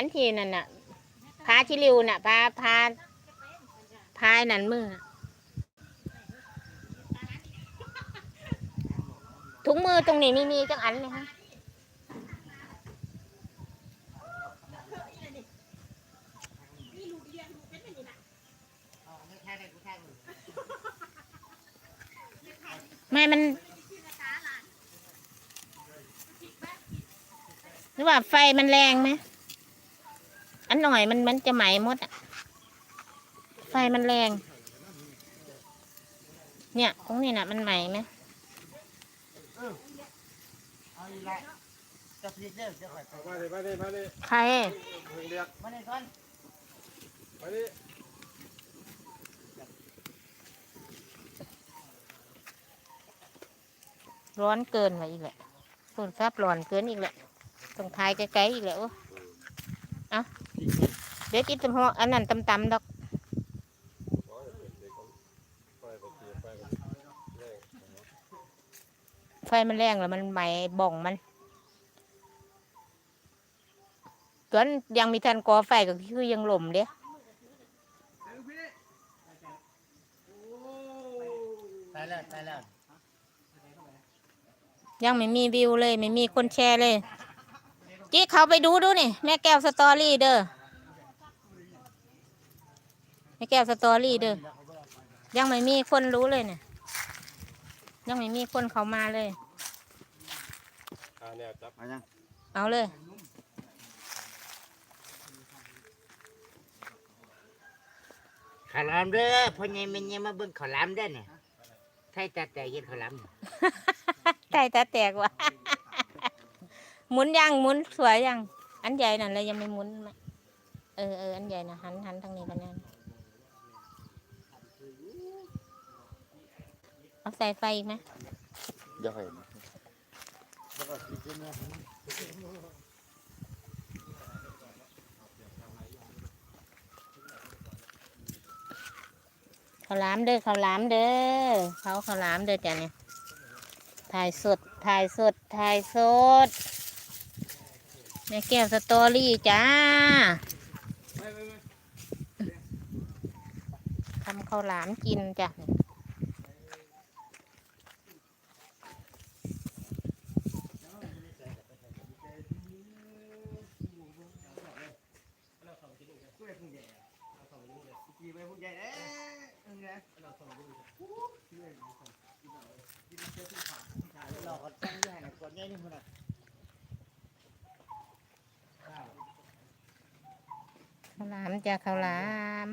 อันที่นั่นน่ะพาชิลิวน่ะพาพาพายนั่นมือน่ะถุงมือตรงนี้ไม่มีจังอันเลยฮะไม่มันหรือว่าไฟมันแรงไหม อันหน่อยมันมันจะไหมหมดอะ ไฟมันแรง เนี่ยตรงนี้น่ะ มันไหมไหมเอาอีกแล้วจะพลิกเด้อจะค่อยมาดิมาดิมาดิใครมึงเรียกมาเลยก่อนมาดิร้อนเกินไปอีกแหละฝนซับร้อนเกินอีกแหละต้องทายไกลๆอีกและโอ้ เอาเดี๋ยวจิตตำหัวอันนั้นตำๆดอกไปไปเกี่ยวไปไปแรงไฟมันแรงแล้วมันไหม้บ่องมันตอนยังมีทันก่อไฟก็คือยังหล่มเด้ตายแล้วตายแล้วยังไม่มีวิวเลย ไม่มีคนแชร์เลย จี้เขาไปดูดูนี่แม่แก้วสตอรี่เด้อแม่แก้วสตอรี่เด้อยังไม่มีคนรู้เลยเนี่ยยังไม่มีคนเขามาเลยอ่าเนี่ยจับมายังเอาเลย ขาวหลามเด้อพ่อใหญ่แม่ใหญ่มาเบิ่งขาวหลามเด้อเนี่ยใช่แต่แต่ยินขาวหลามเนี่ย ไก่ตาแตกว่ะ หมุนยังหมุนสวยยังอันใหญ่นั่นเลยยังไม่หมุนมาเออเอออันใหญ่นะหันหันทางนี้กันนั่นเอาใส่ไฟอีกไหมเดี๋ยวค่อยข้าวหลามเด้อข้าวหลามเด้อเขาข้าวหลามเด้อจ้ะเนี่ยถ่ายสดถ่ายสดถ่ายสด แม่แก้วสตอรี่จ้าทำข้าวหลามกินจ้ะรอเขาตั้งอยู่ให้น่ะก่อนใหญ่นี่คนน่ะ ข้าวหลามจ้าข้าวหลาม